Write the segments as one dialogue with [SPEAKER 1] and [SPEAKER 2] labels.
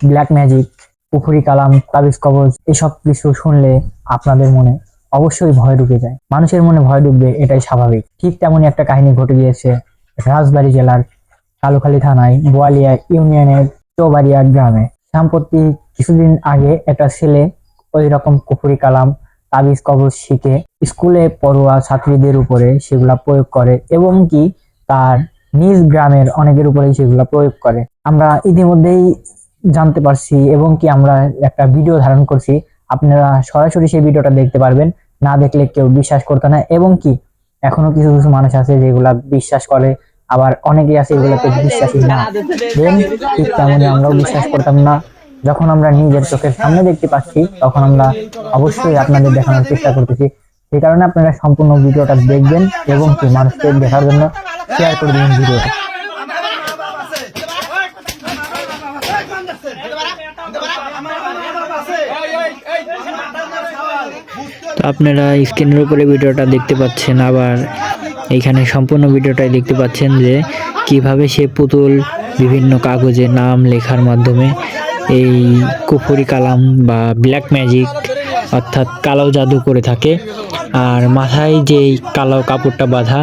[SPEAKER 1] Black magic পুকুরি কালাম, তাবিজ কবজ, এসব কিছু শুনলে আপনাদের মনে অবশ্যই ভয় ঢুকে যায়। মানুষের মনে ভয় ঢুকবে এটাই স্বাভাবিক। ঠিক তেমনই একটা কাহিনী ঘটে গিয়েছে রাজবাড়ী জেলার কালুখালী থানায় বোয়ালিয়া ইউনিয়নের চৌবাড়িয়া গ্রামে। সাম্প্রতি কিছুদিন আগে একটা ছেলে ওই রকম কুফুরি কালাম, তাবিজ কবজ শিখে স্কুলে পড়ুয়া ছাত্রীদের উপরে সেগুলা প্রয়োগ করে এবং কি তার নিজ গ্রামের অনেকের উপরেই সেগুলা প্রয়োগ করে। আমরা ইতিমধ্যেই জানতে পারছি এবং কি আমরা একটা ভিডিও ধারণ করছি। আপনারা সরাসরি সেই ভিডিওটা দেখতে পারবেন। না দেখলে কেউ বিশ্বাস করতে না এবং কি এখনও কিছু কিছু মানুষ আছে যেগুলা বিশ্বাস করে আবার অনেকেই আছে এগুলোতে বিশ্বাসী না। দেন ঠিক তেমনি আমরাও বিশ্বাস করতাম না। যখন আমরা নিজের চোখের সামনে দেখতে পাচ্ছি তখন আমরা অবশ্যই আপনাদের দেখানোর চেষ্টা করতেছি। সেই কারণে আপনারা সম্পূর্ণ ভিডিওটা দেখবেন এবং কি মানুষকে দেখার জন্য শেয়ার করে দিন ভিডিওটা।
[SPEAKER 2] তো আপনারা স্ক্রিনের উপরে ভিডিওটা দেখতে পাচ্ছেন আবার এইখানে সম্পূর্ণ ভিডিওটাই দেখতে পাচ্ছেন যে কীভাবে সে পুতুল বিভিন্ন কাগজে নাম লেখার মাধ্যমে এই কুফুরি কালাম বা ব্ল্যাক ম্যাজিক অর্থাৎ কালো জাদু করে থাকে। আর মাথায় যেই কালো কাপড়টা বাঁধা,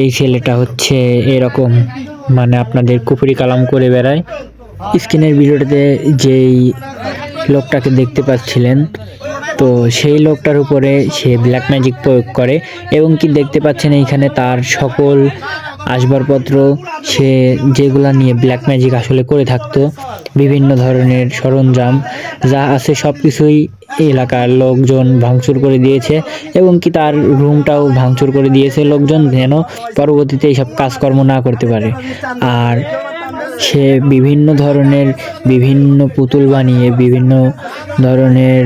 [SPEAKER 2] এই ছেলেটা হচ্ছে এরকম মানে আপনাদের কুফুরি কালাম করে বেড়ায়। স্ক্রিনের ভিডিওটাতে যেই লোকটাকে দেখতে পাচ্ছিলেন। তো সেই লোকটার উপরে সে ব্ল্যাক ম্যাজিক প্রয়োগ করে এবং কি দেখতে পাচ্ছেন এইখানে তার সকল আসবাবপত্র, সে যেগুলা নিয়ে ব্ল্যাক ম্যাজিক আসলে করে থাকতো, বিভিন্ন ধরনের সরঞ্জাম যা আছে সব কিছুই এলাকার লোকজন ভাঙচুর করে দিয়েছে এবং কি তার রুমটাও ভাঙচুর করে দিয়েছে লোকজন যেন পরবর্তীতে এইসব কাজকর্ম না করতে পারে। আর সে বিভিন্ন ধরনের, বিভিন্ন পুতুল বানিয়ে, বিভিন্ন ধরনের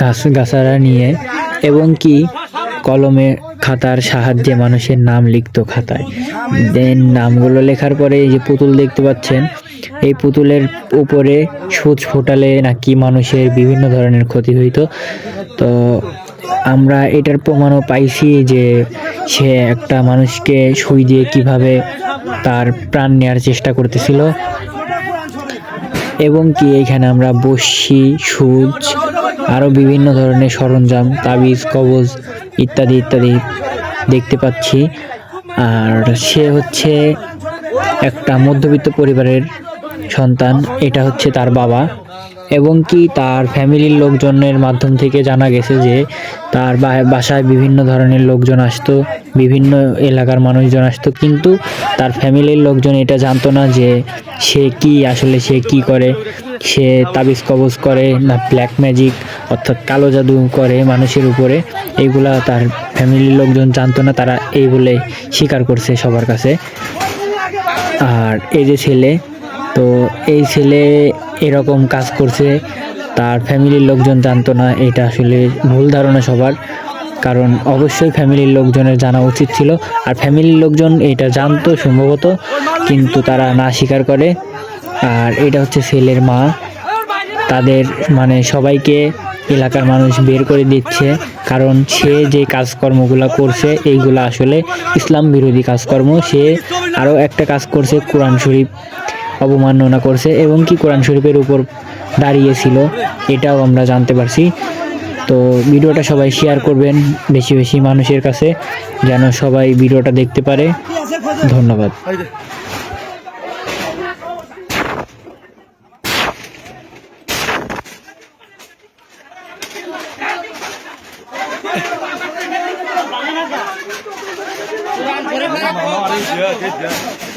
[SPEAKER 2] গাছ, গাছারা নিয়ে এবং কি কলমে খাতার সাহায্যে মানুষের নাম লিখতো খাতায়। দেন নামগুলো লেখার পরে এই যে পুতুল দেখতে পাচ্ছেন, এই পুতুলের উপরে সুচ ফোটালে নাকি মানুষের বিভিন্ন ধরনের ক্ষতি হইতো। তো আমরা এটার প্রমাণও পাইছি যে সে একটা মানুষকে সুই দিয়ে কীভাবে তার প্রাণ নেওয়ার চেষ্টা করতেছিল। এবং কি এইখানে আমরা বসি সুচ আরও বিভিন্ন ধরনের সরঞ্জাম, তাবিজ, কবজ ইত্যাদি ইত্যাদি দেখতে পাচ্ছি। আর সে হচ্ছে একটা মধ্যবিত্ত পরিবারের সন্তান, এটা হচ্ছে তার বাবা। এবং কি তার ফ্যামিলির লোকজনের মাধ্যম থেকে জানা গেছে যে তার বাসায় বিভিন্ন ধরনের লোকজন আসতো, বিভিন্ন এলাকার মানুষজন আসতো, কিন্তু তার ফ্যামিলির লোকজন এটা জানতো না যে সে কি, আসলে সে কি করে। সে তাবিজ কবজ করে না ব্ল্যাক ম্যাজিক অর্থাৎ কালো জাদু করে মানুষের উপরে। এইগুলা তার ফ্যামিলির লোকজন জানতো না, তারা এই বলে স্বীকার করছে সবার কাছে। আর এই যে ছেলে তো এই ছেলে এরকম কাজ করছে, তার ফ্যামিলির লোকজন জানতো না, এটা আসলে ভুল ধারণা সবার। কারণ অবশ্যই ফ্যামিলির লোকজনের জানা উচিত ছিল, আর ফ্যামিলির লোকজন এটা জানতো সম্ভবত, কিন্তু তারা না স্বীকার করে। আর এটা হচ্ছে ছেলের মা, তাদের মানে সবাইকে এলাকার মানুষ বের করে দিচ্ছে, কারণ সে যে কাজকর্মগুলো করছে, এইগুলো আসলে ইসলাম বিরোধী কাজকর্ম। সে আরও একটা কাজ করছে, কোরআন শরীফ। অবমাননা করছে এবং কি কোরআন শরীফের উপর দাঁড়িয়েছিল এটাও আমরা জানতে পারছি। তো ভিডিওটা সবাই শেয়ার করবেন বেশি বেশি মানুষের কাছে, যেন সবাই ভিডিওটা দেখতে পারে। ধন্যবাদ।
[SPEAKER 3] Hãy subscribe cho